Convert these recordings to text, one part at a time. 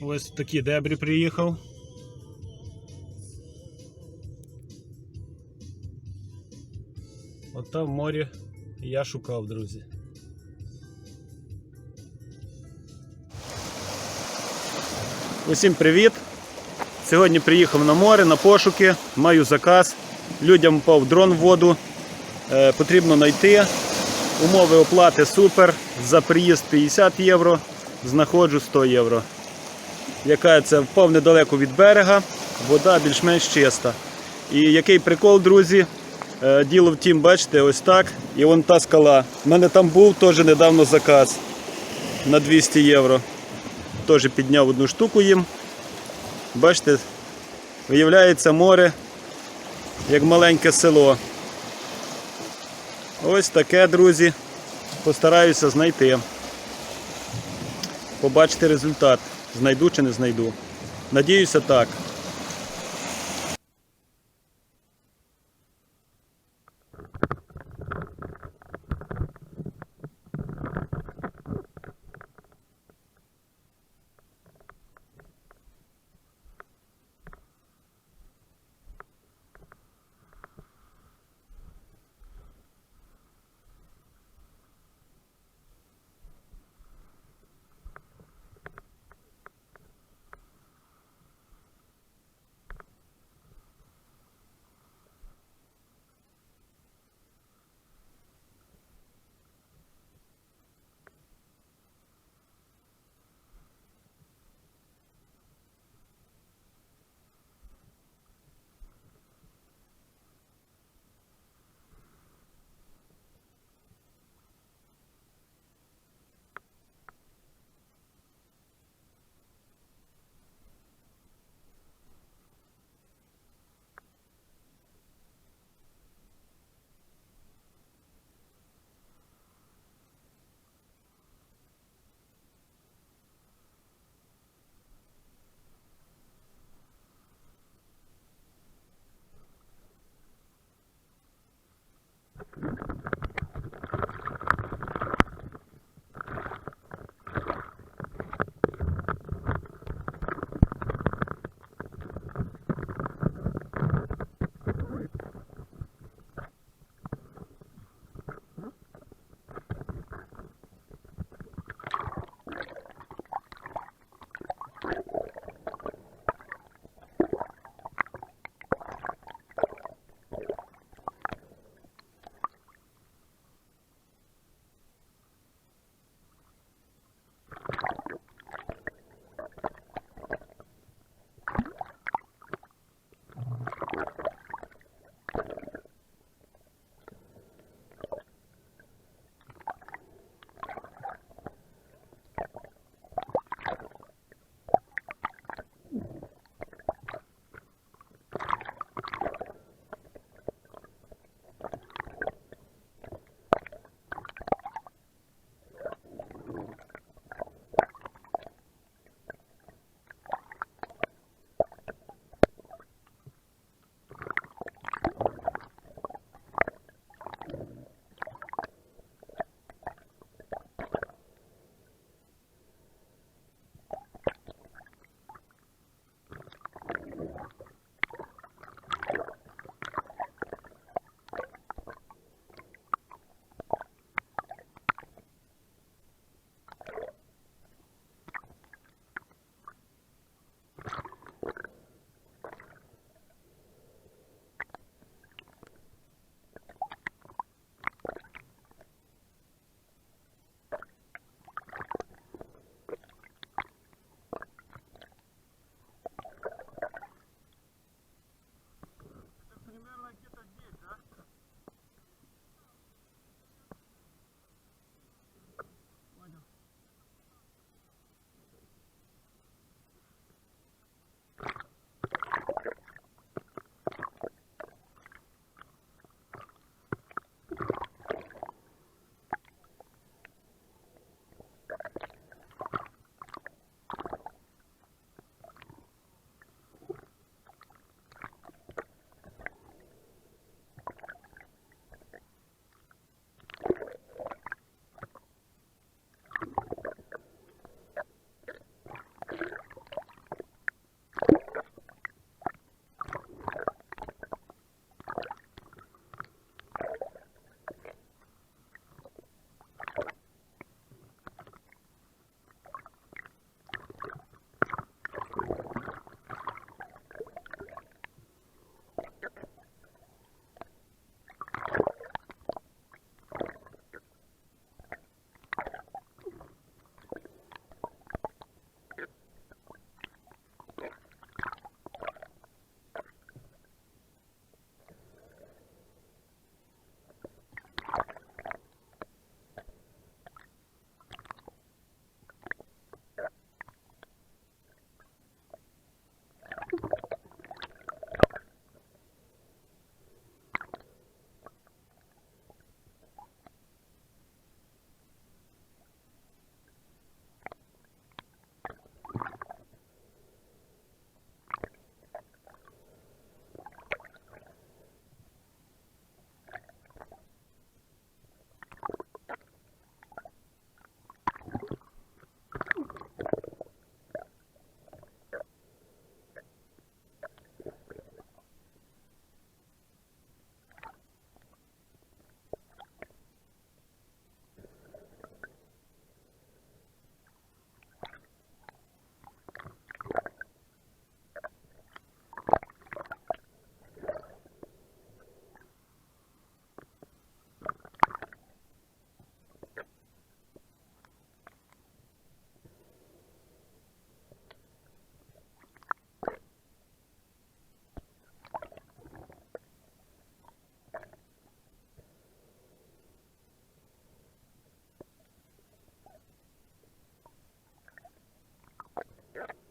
Ось такі дебрі приїхав. От там в морі я шукав, друзі. Усім привіт! Сьогодні приїхав на море на пошуки, маю заказ. Людям впав дрон в воду. Е, потрібно знайти. Умови оплати супер. За приїзд 50 євро, знаходжу 100 євро. Яка це впав недалеко від берега, вода більш-менш чиста. І який прикол, друзі? Е, Діло в тім, бачите, ось так. І вон та скала. У мене там був теж недавно заказ на 200 євро. Теж підняв одну штуку їм. Бачите, виявляється море, як маленьке село. Ось таке, друзі. Постараюся знайти. Побачити результат. Знайду чи не знайду. Надіюся так. Yeah.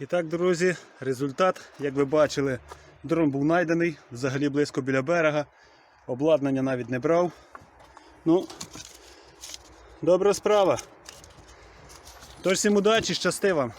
І так, друзі, результат, як ви бачили, дрон був знайдений, взагалі близько біля берега. Обладнання навіть не брав. Ну, добра справа. Тож всім удачі, щасти вам.